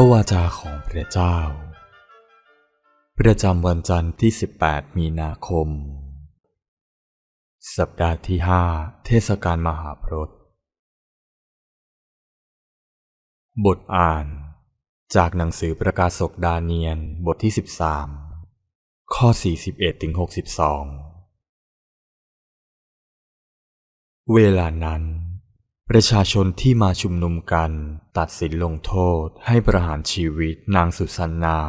ระวาจาของพระเจ้า ประจำวันจันทร์ที่ 18 มีนาคม สัปดาห์ที่ 5 เทศกาลมหาพรตบทอ่าน จากหนังสือประกาศกดาเนียนบทที่ 13 ข้อ 41ถึง62เวลานั้น ประชาชนที่มาชุมนุมกัน ตัดสินลงโทษให้ประหารชีวิตนางสุสันนา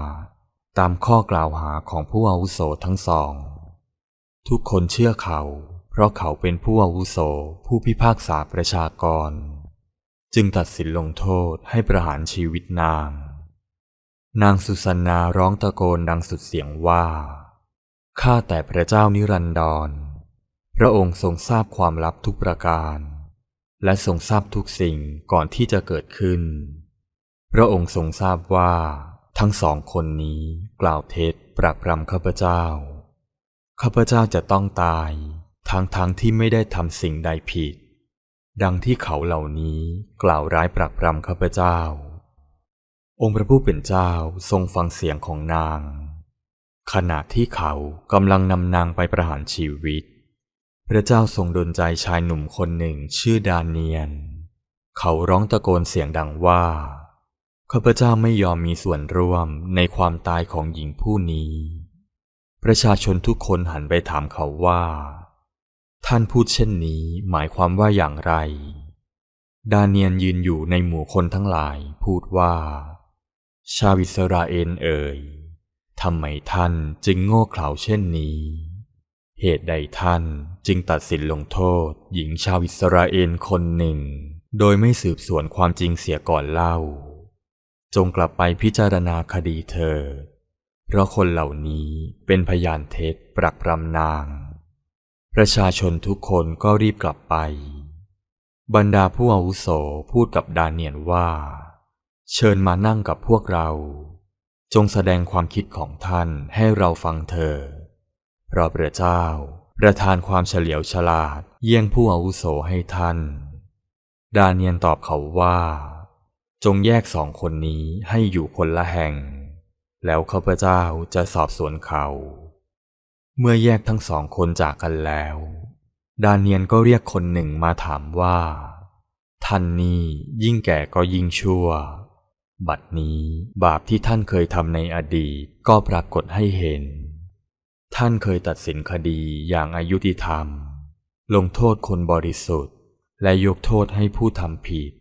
ตามข้อกล่าวหาของผู้อาวุโสทั้งสอง ทุกคนเชื่อเขา เพราะเขาเป็นผู้อาวุโสผู้พิพากษาประชากร จึงตัดสินลงโทษให้ประหารชีวิตนาง นางสุสันนาร้องตะโกนดังสุดเสียงว่าข้าแต่พระเจ้านิรันดร พระองค์ทรงทราบความลับทุกประการ และทรงทราบทุกสิ่งก่อนที่จะเกิดขึ้น พระองค์ทรงทราบว่า ทั้งสองคนนี้กล่าวเท็จปรักปรำข้าพเจ้า ข้าพเจ้าจะต้องตายทั้งทั้งที่ไม่ได้ทำสิ่งใดผิด ดังที่เขาเหล่านี้กล่าวร้ายปรักปรำข้าพเจ้า องค์พระผู้เป็นเจ้าทรงฟังเสียงของนาง ขณะที่เขากำลังนำนางไปประหารชีวิต พระเจ้าทรงดลใจชายหนุ่มคนหนึ่งชื่อดานเนียน เขาร้องตะโกนเสียงดังว่า ข้าพเจ้าไม่ยอมมีส่วนร่วมในความตายของหญิงผู้นี้ ประชาชนทุกคนหันไปถามเขาว่า ท่านพูดเช่นนี้หมายความว่าอย่างไร ดาเนียนยืนอยู่ในหมู่คนทั้งหลายพูดว่า ชาวอิสราเอลเอ่ยทำไมท่านจึงโง่เขลาเช่นนี้ เหตุใดท่านจึงตัดสินลงโทษ หญิงชาวอิสราเอลคนหนึ่ง โดยไม่สืบสวนความจริงเสียก่อนเล่า จงกลับไปพิจารณาคดีเธอ เพราะคนเหล่านี้เป็นพยานเท็จปรักปรำนาง ประชาชนทุกคนก็รีบกลับไป บรรดาผู้อาวุโสพูดกับดาเนียนว่า เชิญมานั่งกับพวกเรา จงแสดงความคิดของท่านให้เราฟังเธอ พราะพระเจ้า ประทานความเฉลียวฉลาด เยี่ยงผู้อาวุโสให้ท่าน ดาเนียนตอบเขาว่า จงแยกสองคนนี้ให้อยู่คนละแห่ง แล้วข้าพเจ้าจะสอบสวนเขา เมื่อแยกทั้งสองคนจากกันแล้ว ดาเนียนก็เรียกคนหนึ่งมาถามว่าท่านนี้ยิ่งแก่ก็ยิ่งชั่ว บัดนี้บาปที่ท่านเคยทำในอดีตก็ปรากฏให้เห็น ท่านเคยตัดสินคดีอย่างอายุติธรรม ลงโทษคนบริสุทธิ์ และยกโทษให้ผู้ทำผิด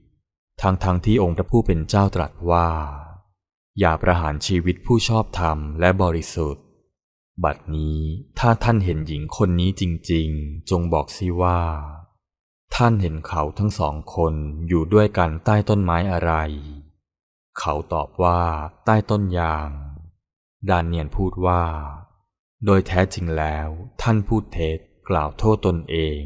ทั้งๆทที่องค์พระผู้เป็นเจ้าตรัสว่า อย่าประหารชีวิตผู้ชอบธรรมและบริสุทธิ์ บัดนี้ถ้าท่านเห็นหญิงคนนี้จริงๆ จงบอกสิว่า ท่านเห็นเขาทั้งสองคนอยู่ด้วยกันใต้ต้นไม้อะไร เขาตอบว่าใต้ต้นยาง ดานเนียนพูดว่า โดยแท้จริงแล้วท่านพูดเท็จกล่าวโทษตนเอง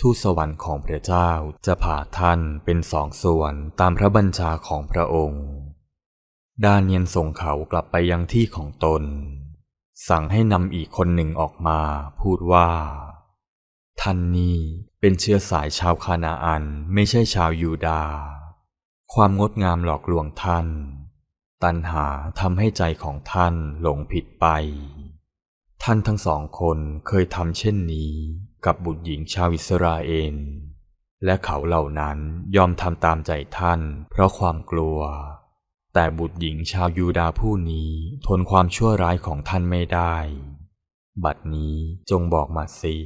ทูตสวรรค์ของพระเจ้าจะผ่าท่านเป็นสองส่วนตามพระบัญชาของพระองค์ดาเนียนส่งเขากลับไปยังที่ของตน สั่งให้นำอีกคนหนึ่งออกมา พูดว่า ท่านนี้เป็นเชื้อสายชาวคานาอันไม่ใช่ชาวยูดาห์ความงดงามหลอกลวงท่าน ตัณหาทำให้ใจของท่านหลงผิดไป ท่านทั้งสองคนเคยทำเช่นนี้กับบุตรหญิงชาวอิสราเอล และเขาเหล่านั้นยอมทำตามใจท่านเพราะความกลัว แต่บุตรหญิงชาวยูดาห์ผู้นี้ทนความชั่วร้ายของท่านไม่ได้ บัดนี้จงบอกมาสิ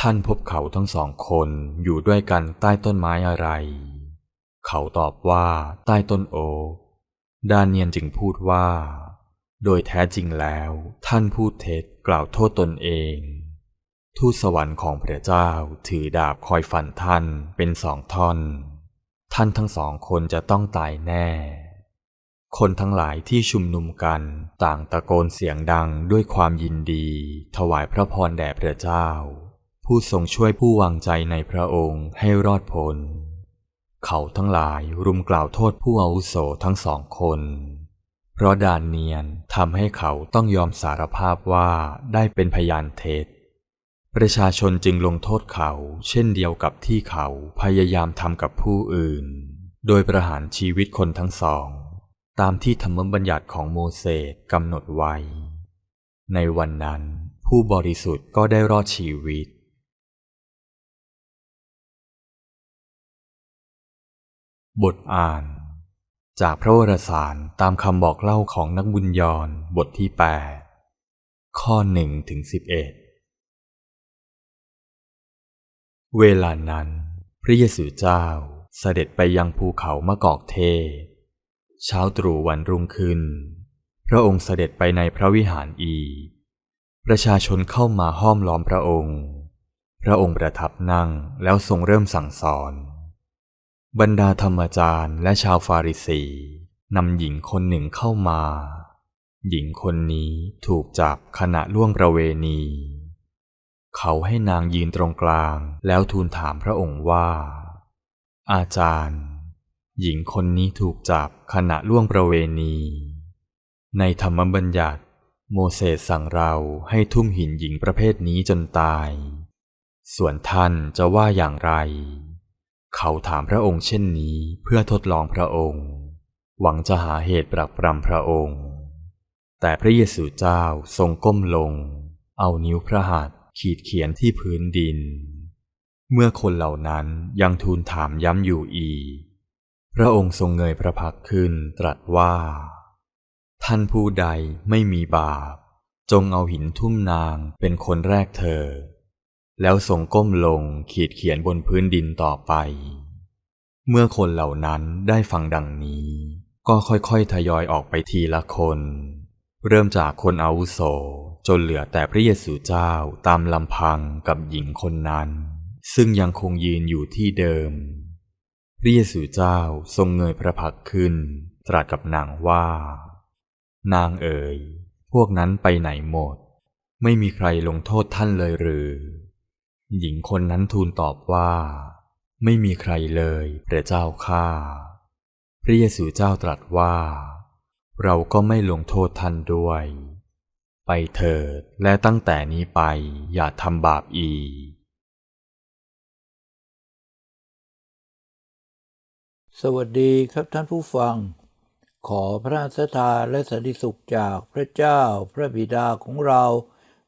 ท่านพบเขาทั้งสองคนอยู่ด้วยกันใต้ต้นไม้อะไร เขาตอบว่าใต้ต้นโอ ดานเนียนจึงพูดว่า โดยแท้จริงแล้ว ท่านพูดเท็จกล่าวโทษตนเอง ทูตสวรรค์ของพระเจ้าถือดาบคอยฟันท่านเป็นสองท่อน ท่านทั้งสองคนจะต้องตายแน่ คนทั้งหลายที่ชุมนุมกันต่างตะโกนเสียงดังด้วยความยินดี ถวายพระพรแด่พระเจ้า ผู้ทรงช่วยผู้วางใจในพระองค์ให้รอดพ้นเขาทั้งหลายรุมกล่าวโทษผู้อาวุโสทั้งสองคน เพราะดานเนียนทำให้เขาต้องยอมสารภาพว่าได้เป็นพยานเท็จ ประชาชนจึงลงโทษเขาเช่นเดียวกับที่เขาพยายามทำกับผู้อื่น โดยประหารชีวิตคนทั้งสอง ตามที่ธรรมบัญญัติของโมเสสกำหนดไว้ ในวันนั้นผู้บริสุทธิ์ก็ได้รอดชีวิตบทอ่าน จากพระวรสารตามคำบอกเล่าของนักบุญยอนบทที่ 8 ข้อหนึ่งถึงสิบเอ็ดเวลานั้น พระเยซูเจ้าเสด็จไปยังภูเขามะกอกเทศเช้าตรู่วันรุ่งขึ้น พระองค์เสด็จไปในพระวิหารอี ประชาชนเข้ามาห้อมล้อมพระองค์ พระองค์ประทับนั่งแล้วทรงเริ่มสั่งสอน บรรดาธรรมจารย์และชาวฟาริสีนำหญิงคนหนึ่งเข้ามา หญิงคนนี้ถูกจับขณะล่วงประเวณี เขาให้นางยืนตรงกลางแล้วทูลถามพระองค์ว่า อาจารย์ หญิงคนนี้ถูกจับขณะล่วงประเวณี ในธรรมบัญญัติ โมเสสสั่งเราให้ทุ่มหินหญิงประเภทนี้จนตาย ส่วนท่านจะว่าอย่างไร เขาถามพระองค์เช่นนี้เพื่อทดลองพระองค์ หวังจะหาเหตุปรักปรำพระองค์ แต่พระเยซูเจ้าทรงก้มลง เอานิ้วพระหัตถ์ขีดเขียนที่พื้นดิน เมื่อคนเหล่านั้นยังทูลถามย้ำอยู่อีก พระองค์ทรงเงยพระพักขึ้นตรัสว่า ท่านผู้ใดไม่มีบาป จงเอาหินทุ่มนางเป็นคนแรกเธอ แล้วทรงก้มลงขีดเขียนบนพื้นดินต่อไป เมื่อคนเหล่านั้นได้ฟังดังนี้ ก็ค่อยๆทยอยออกไปทีละคน เริ่มจากคนอาวุโสจนเหลือแต่พระเยซูเจ้าตามลำพังกับหญิงคนนั้น ซึ่งยังคงยืนอยู่ที่เดิม พระเยซูเจ้าทรงเงยพระพักขึ้น ตรัสกับนางว่า นางเอ๋ยพวกนั้นไปไหนหมด ไม่มีใครลงโทษท่านเลยหรือ หญิงคนนั้นทูลตอบว่า ไม่มีใครเลยพระเจ้าข้าพระเยซูเจ้าตรัสว่า เราก็ไม่ลงโทษท่านด้วย ไปเถิดและตั้งแต่นี้ไปอย่าทำบาปอีก สวัสดีครับท่านผู้ฟัง ขอพระราชทาและสันติสุขจากพระเจ้าพระบิดาของเรา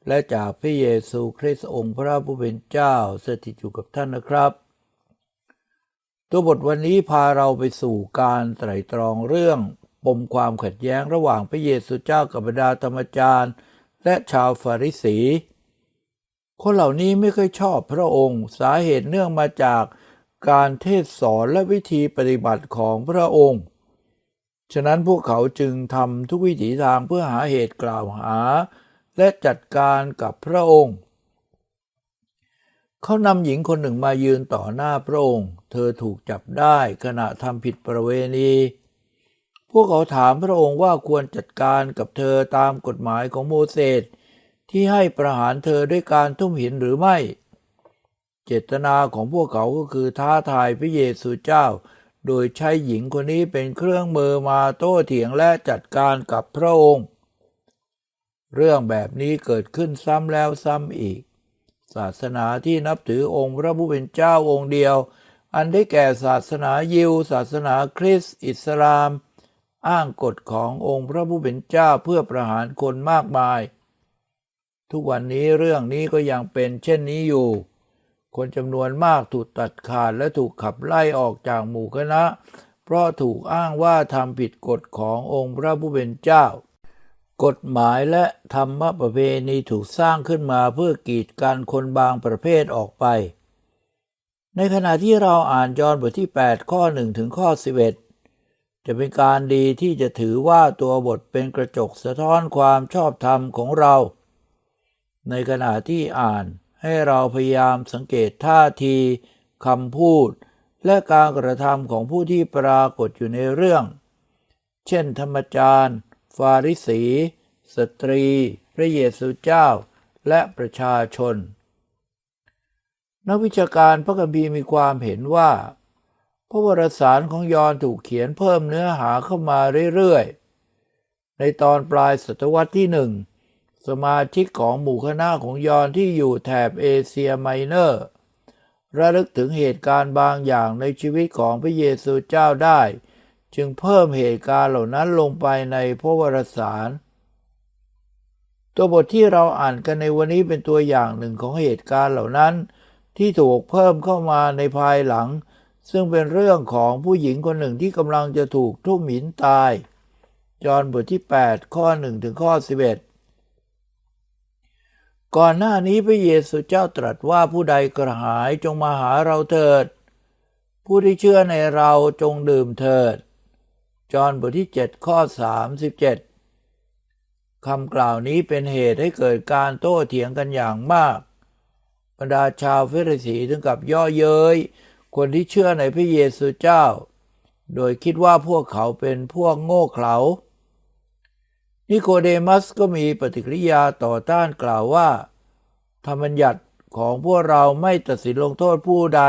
และจากพระเยซูคริสต์องค์พระผู้เป็นเจ้าสถิตอยู่กับท่านนะครับ ตัวบทวันนี้พาเราไปสู่การไตร่ตรองเรื่องปมความขัดแย้งระหว่างพระเยซูเจ้ากับบรรดาธรรมจารย์ และชาวฟาริสี คนเหล่านี้ไม่เคยชอบพระองค์ สาเหตุเนื่องมาจากการเทศสอนและวิธีปฏิบัติของพระองค์ ฉะนั้นพวกเขาจึงทำทุกวิถีทางเพื่อหาเหตุกล่าวหา และจัดการกับพระองค์ เขานำหญิงคนหนึ่งมายืนต่อหน้าพระองค์ เธอถูกจับได้ขณะทำผิดประเวณี พวกเขาถามพระองค์ว่าควรจัดการกับเธอตามกฎหมายของโมเสสที่ให้ประหารเธอด้วยการทุ่มหินหรือไม่ เจตนาของพวกเขาก็คือท้าทายพระเยซูเจ้า โดยใช้หญิงคนนี้เป็นเครื่องมือมาโต้เถียงและจัดการกับพระองค์ เรื่องแบบนี้เกิดขึ้นซ้ำแล้วซ้ำอีก ศาสนาที่นับถือองค์พระผู้เป็นเจ้าองค์เดียว อันได้แก่ศาสนายิว ศาสนาคริสต์อิสลาม อ้างกฎขององค์พระผู้เป็นเจ้าเพื่อประหารคนมากมาย ทุกวันนี้เรื่องนี้ก็ยังเป็นเช่นนี้อยู่ คนจำนวนมากถูกตัดขาดและถูกขับไล่ออกจากหมู่คณะ เพราะถูกอ้างว่าทำผิดกฎขององค์พระผู้เป็นเจ้า กฎหมายและธรรมประเพณีถูกสร้างขึ้นมาเพื่อกีดกันคนบางประเภทออกไป ในขณะที่เราอ่านยอห์นบทที่ 8 ข้อ 1 ถึงข้อ 11 จะเป็นการดีที่จะถือว่าตัวบทเป็นกระจกสะท้อนความชอบธรรมของเรา ในขณะที่อ่านให้เราพยายามสังเกตท่าทีคำพูด และการกระทำของผู้ที่ปรากฏอยู่ในเรื่อง เช่นธรรมจารย์ ฟาริสี สตรี พระเยซูเจ้า และประชาชน นักวิชาการพระคัมภีร์มีความเห็นว่า พระวรสารของยอนถูกเขียนเพิ่มเนื้อหาเข้ามาเรื่อยๆ ในตอนปลายศตวรรษที่หนึ่งสมาชิกของหมู่คณะของยอนที่อยู่แถบเอเชียไมเนอร์ระลึกถึงเหตุการณ์บางอย่างในชีวิตของพระเยซูเจ้าได้ จึงเพิ่มเหตุการณ์เหล่านั้นลงไปในพระวรสาร ตัวบทที่เราอ่านกันในวันนี้เป็นตัวอย่างหนึ่งของเหตุการณ์เหล่านั้น ที่ถูกเพิ่มเข้ามาในภายหลัง ซึ่งเป็นเรื่องของผู้หญิงคนหนึ่งที่กำลังจะถูกทุ่มหินตาย จอห์นบทที่ 8 ข้อ1ถึงข้อ 11 ก่อนหน้านี้พระเยซูเจ้าตรัสว่าผู้ใดกระหายจงมาหาเราเถิด ผู้ที่เชื่อในเราจงดื่มเถิด จอห์นบทที่ 7 ข้อ 37คำกล่าวนี้เป็นเหตุให้เกิดการโต้เถียงกันอย่างมาก บรรดาชาวเฟริสีถึงกับย่อเย้ย คนที่เชื่อในพระเยซูเจ้า โดยคิดว่าพวกเขาเป็นพวกโง่เขลา นิโคเดมัสก็มีปฏิกิริยาต่อต้านกล่าวว่า ธรรมบัญญัติของพวกเราไม่ตัดสินลงโทษผู้ใด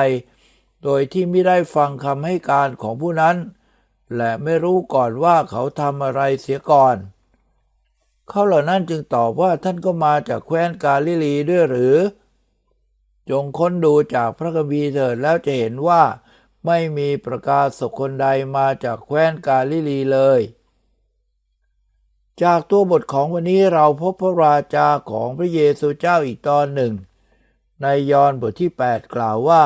โดยที่ไม่ได้ฟังคำให้การของผู้นั้น และไม่รู้ก่อนว่าเขาทำอะไรเสียก่อน เขาเหล่านั้นจึงตอบว่าท่านก็มาจากแคว้นกาลิลีด้วยหรือ จงค้นดูจากพระคัมภีร์เถิดแล้วจะเห็นว่าไม่มีประกาศกคนใดมาจากแคว้นกาลิลีเลย จากตัวบทของวันนี้เราพบพระราชาของพระเยซูเจ้าอีกตอนหนึ่ง ในยอห์นบทที่ 8 กล่าวว่า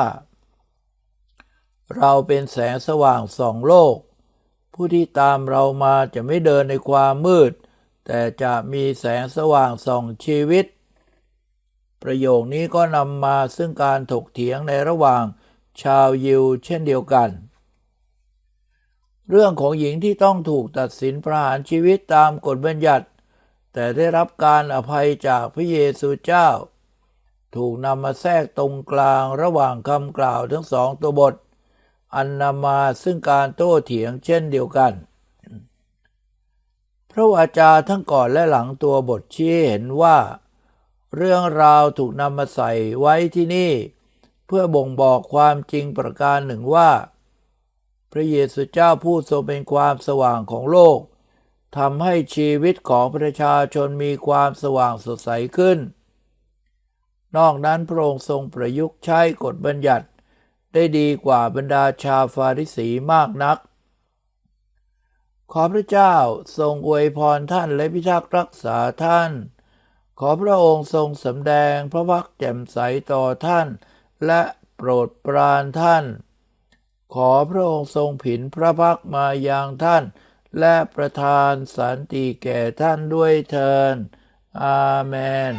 เราเป็นแสงสว่างสองโลก ผู้ที่ตามเรามาจะไม่เดินในความมืด แต่จะมีแสงสว่างส่องชีวิต ประโยคนี้ก็นำมาซึ่งการถกเถียงในระหว่างชาวยิวเช่นเดียวกัน เรื่องของหญิงที่ต้องถูกตัดสินประหารชีวิตตามกฎบัญญัติ แต่ได้รับการอภัยจากพระเยซูเจ้า ถูกนำมาแทรกตรงกลางระหว่างคำกล่าวทั้งสองตัวบท อันนำมาซึ่งการโต้เถียงเช่นเดียวกัน พระวาจาทั้งก่อนและหลังตัวบทชี้เห็นว่า เรื่องราวถูกนำมาใส่ไว้ที่นี่ เพื่อบ่งบอกความจริงประการหนึ่งว่า พระเยซูเจ้าผู้ทรงเป็นความสว่างของโลกทำให้ชีวิตของประชาชนมีความสว่างสดใสขึ้น นอกนั้นพระองค์ทรงประยุกต์ใช้กฎบัญญัติ ได้ดีกว่าบรรดาชาวฟาริสีมากนัก ขอพระเจ้าทรงอวยพรท่านและพิทักษ์รักษาท่าน ขอพระองค์ทรงสำแดงพระพักแจ่มใสต่อท่าน และโปรดปรานท่าน ขอพระองค์ทรงผินพระพักมายังท่าน และประทานสันติแก่ท่านด้วยเทินอาเมน